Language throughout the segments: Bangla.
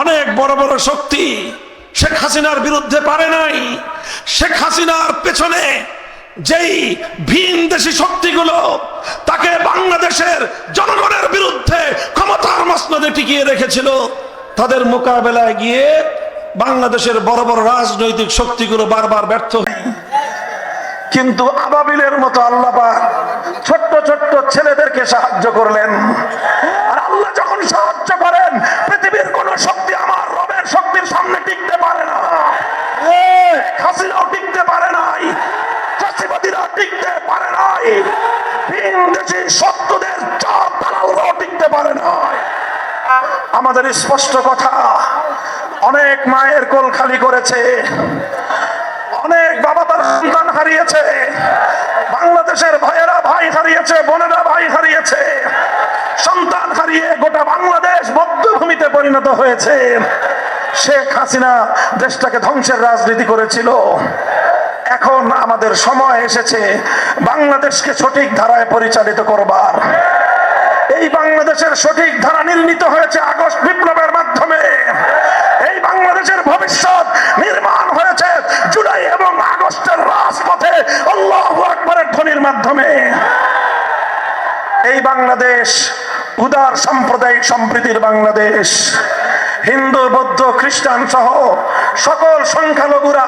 অনেক বড় বড় শক্তি শেখ হাসিনার বিরুদ্ধে পারে নাই। শেখ হাসিনার পেছনে যেই ভিন দেশি শক্তিগুলো, তাকে বাংলাদেশের জনগণের বিরুদ্ধে ক্ষমতার মসনদে টিকিয়ে রেখেছিল। তাদের মোকাবেলায় গিয়ে বাংলাদেশের বড় বড় রাজনৈতিক শক্তিগুলো বারবার ব্যর্থ। কিন্তু আবাবিলের মতো আল্লাহ ছোট্ট ছোট্ট ছেলেদেরকে সাহায্য করলেন। আর আল্লাহ যখন সাহায্য করেন কোন শক্তি আমার রবের শক্তির সামনে টিকতে পারে না। হাসিনাও টিকতে পারে নাই চাষিবাদীরা টিকতে পারে নাই ভিন দেশি শত্রুদের চাপ দালালরাও টিকতে পারে নাই। আমাদের স্পষ্ট কথা অনেক মায়ের কোল খালি করেছে অনেক বাবা তার সন্তান হারিয়েছে বাংলাদেশের ভাইয়েরা ভাই হারিয়েছে বোনেরা ভাই হারিয়েছে সন্তান হারিয়ে গোটা বাংলাদেশ বদ্ধভূমিতে পরিণত হয়েছে। শেখ হাসিনা দেশটাকে ধ্বংসের রাজনীতি করেছিল। এখন আমাদের সময় এসেছে বাংলাদেশকে সঠিক ধারায় পরিচালিত করবার। এই বাংলাদেশের সঠিক ধারা নির্মিত হয়েছে আগস্ট বিপ্লবের মাধ্যমে। এই বাংলাদেশের ভবিষ্যৎ নির্মাণ হয়েছে জুলাই এবং আগস্টের রাজপথে। আল্লাহ আকবরের ধ্বনির মাধ্যমে। এই বাংলাদেশ, উদার সাম্প্রদায়িক সম্প্রীতির বাংলাদেশ। হিন্দু, বৌদ্ধ, খ্রিস্টান সহ সকল সংখ্যালঘুরা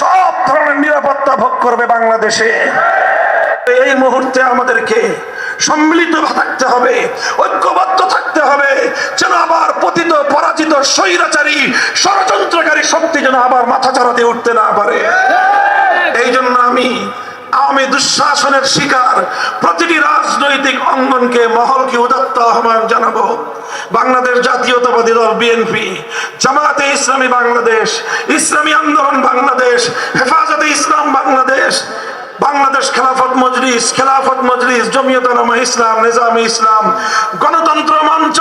সব ধরনের নিরাপত্তা ভোগ করবে বাংলাদেশে। এই মুহূর্তে আমাদেরকে সম্মিলিত থাকতে হবে, ঐক্যবদ্ধ থাকতে হবে, যেন আবার পতিত, পরাজিত, স্বৈরাচারী, ষড়যন্ত্রকারী শক্তি যেন আবার মাথা চাড়াতে উঠতে না পারে। এই জন্য আমি আওয়ামী দুঃশাসনের শিকার প্রতিটি অঙ্গনকে মহলকে উদাত্ত আহ্বান জানাব? বাংলাদেশ জাতীয়তাবাদী দল বিএনপি জামাতে ইসলামী বাংলাদেশ, ইসলামী আন্দোলন বাংলাদেশ, হেফাজতে ইসলাম বাংলাদেশ বাংলাদেশ খেলাফত মজলিস খেলাফত মজলিস, জমিয়ত ইসলাম, নিজামী ইসলাম, গণতন্ত্র মঞ্চ,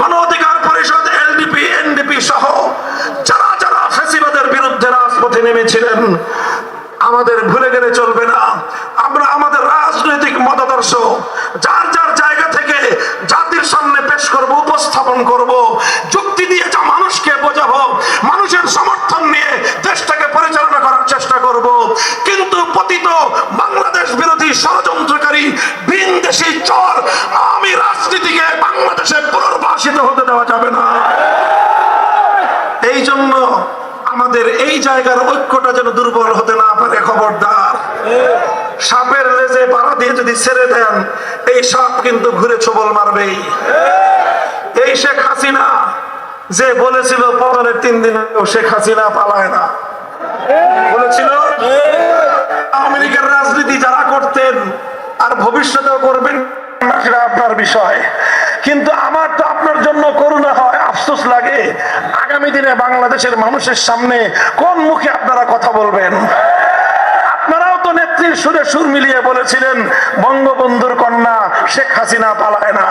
গণ অধিকার পরিষদ, এলডিপি, এনডিপি সহ যারা যারা ফেসিবাদের বিরুদ্ধে রাজপথে নেমেছিলেন, আমাদের ভুলে গেলে চলবে না। আমরা আমাদের রাজনৈতিক মতাদর্শ, যার যার জাতির সামনে পেশ করব, উপস্থাপন করব। যুক্তি দিয়ে যা মানুষকে বোঝাবো, মানুষের সমর্থন নিয়ে দেশটাকে পরিচালনা করার চেষ্টা করব। কিন্তু পতিত বাংলাদেশ বিরোধী ষড়যন্ত্রকারী, বিনদেশি চর, আমি রাজনীতিকে বাংলাদেশে পুনর্বাসিত হতে দেওয়া যাবে না। এই জন্য আমাদের এই জায়গার ঐক্যটা যেন দুর্বল হতে দিয়ে যদি ছেড়ে দেন, এই সাপ কিন্তু ঘুরে ছবল মারবেই। এই শেখ হাসিনা, যে বলেছিল পতনের তিন দিন শেখ হাসিনা পালায় না। বলেছিল লীগের রাজনীতি যারা করতেন আর ভবিষ্যতেও করবেন আপনার বিষয়। কিন্তু আমার তো আপনার জন্য করুণা হয়, আফসোস লাগে। আগামী দিনে বাংলাদেশের মানুষের সামনে কোন মুখে আপনারা কথা বলবেন? আপনারাও সুরে সুর মিলিয়ে বলেছিলেন বঙ্গবন্ধুর কন্যা শেখ হাসিনা পালায় না।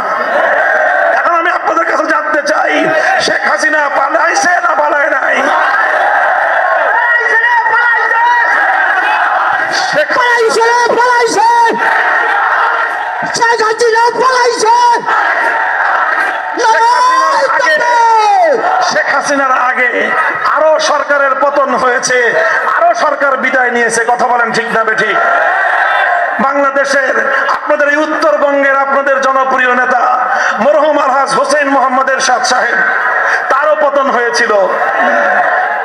এখন আমি আপনাদের কাছে জানতে চাই শেখ হাসিনা পালাইছে না পালায় নাই? শেখ হাসিনা পালাইছে। হাসিনার আগে আরও সরকারের পতন হয়েছে। সরকার বিদায় নিয়েছে, কথা বলেন ঠিক না ঠিক বাংলাদেশের আপনাদের এই উত্তরবঙ্গের আপনাদের জনপ্রিয় নেতা মরহুম আলহাজ হোসেন মোহাম্মদের সাদ সাহেব, তারও পতন হয়েছিল।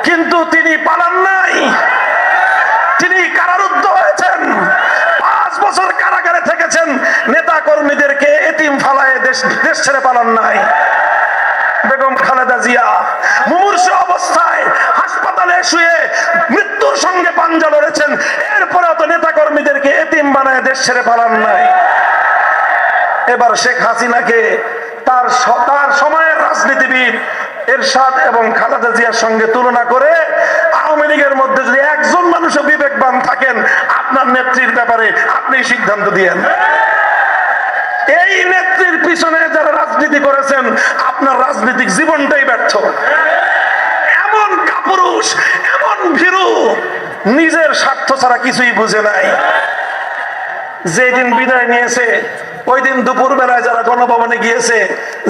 কিন্তু তিনি পালান নাই। তিনি কারারুদ্ধ হয়েছেন। পাঁচ বছর কারাগারে থেকেছেন। নেতা কর্মীদেরকে এতিম ফালায় দেশ দেশ ছেড়ে পালান নাই। খালেদা জিয়া মুমূর্ষ অবস্থায় হাসপাতালে শুয়ে মৃত্যুর সঙ্গে পাঞ্জা লড়েছেন এরপরে তো নেতা কর্মীদেরকে এতিম বানায় দেশ ছেড়ে পালান নাই। এবার শেখ হাসিনাকে তার তার সময়ের রাজনীতিবিদ এরশাদ এবং খালেদা জিয়ার সঙ্গে তুলনা করে আওয়ামী লীগের মধ্যে যদি একজন মানুষও বিবেকবান থাকেন, আপনার নেত্রীর ব্যাপারে আপনি সিদ্ধান্ত দিয়েন। এই নেত্রীর পিছনে যারা রাজনীতি করেছেন, আপনার রাজনৈতিক জীবনটাই ব্যর্থ। এমন কাপুরুষ, এমন ভীরু, নিজের স্বার্থ ছাড়া কিছুই বুঝে নাই। যেদিন বিদায় নিয়েছে ওই দিন দুপুর বেলায় যারা গণভবনে গিয়েছে,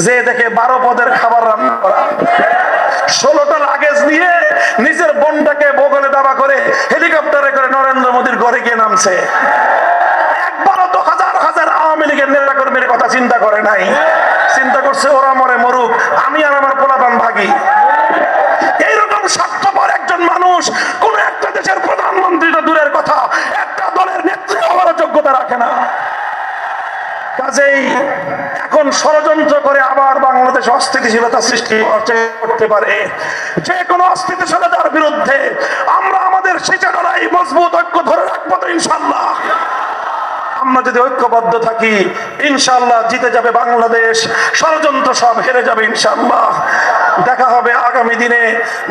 যে দেখে বারো পদের খাবার রান্না করা। ষোলোটা লাগেজ নিয়ে নিজের বোনটাকে বগলে দাবা করে হেলিকপ্টারে করে নরেন্দ্র মোদীর ঘরে গিয়ে নামছে। চিন্তা করে নাই। চিন্তা করছে ওরা মরে মরুক, আমি আর আমার পোলাপান ভাগি। এইরকম স্বার্থপর একজন মানুষ কোন একটা দেশের প্রধানমন্ত্রী দূরের কথা, একটা দলের নেত্রী হওয়ার যোগ্যতা রাখে না। কাজেই এখন ষড়যন্ত্র করে আবার বাংলাদেশ অস্থিতিশীলতা সৃষ্টি করতে পারে। যে কোনো অস্থিতিশীলতার বিরুদ্ধে আমরা আমাদের সেচা লড়াই মজবুত ঐক্য ধরে রাখব তো ইনশাল্লাহ। আমরা যদি ঐক্যবদ্ধ থাকি ইনশাল্লাহ জিতে যাবে বাংলাদেশ। ষড়যন্ত্র সব হেরে যাবে ইনশাল্লাহ দেখা হবে আগামী দিনে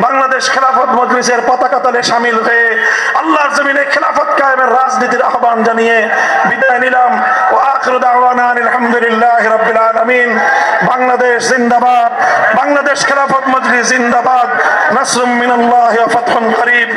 বাংলাদেশ খেলাফত মজলিসের পতাকা তলে সামিল হয়ে আল্লাহর জমিনে খেলাফত কায়েমের রাজনীতির আহ্বান জানিয়ে বিদায় নিলাম। ও আখরু আলহামদুলিল্লাহ রাব্বিল আলামিন। বাংলাদেশ জিন্দাবাদ, বাংলাদেশ খেলাফত মজলিস জিন্দাবাদ। নাসরুম মিনাল্লাহি ওয়া ফাতহুন করিব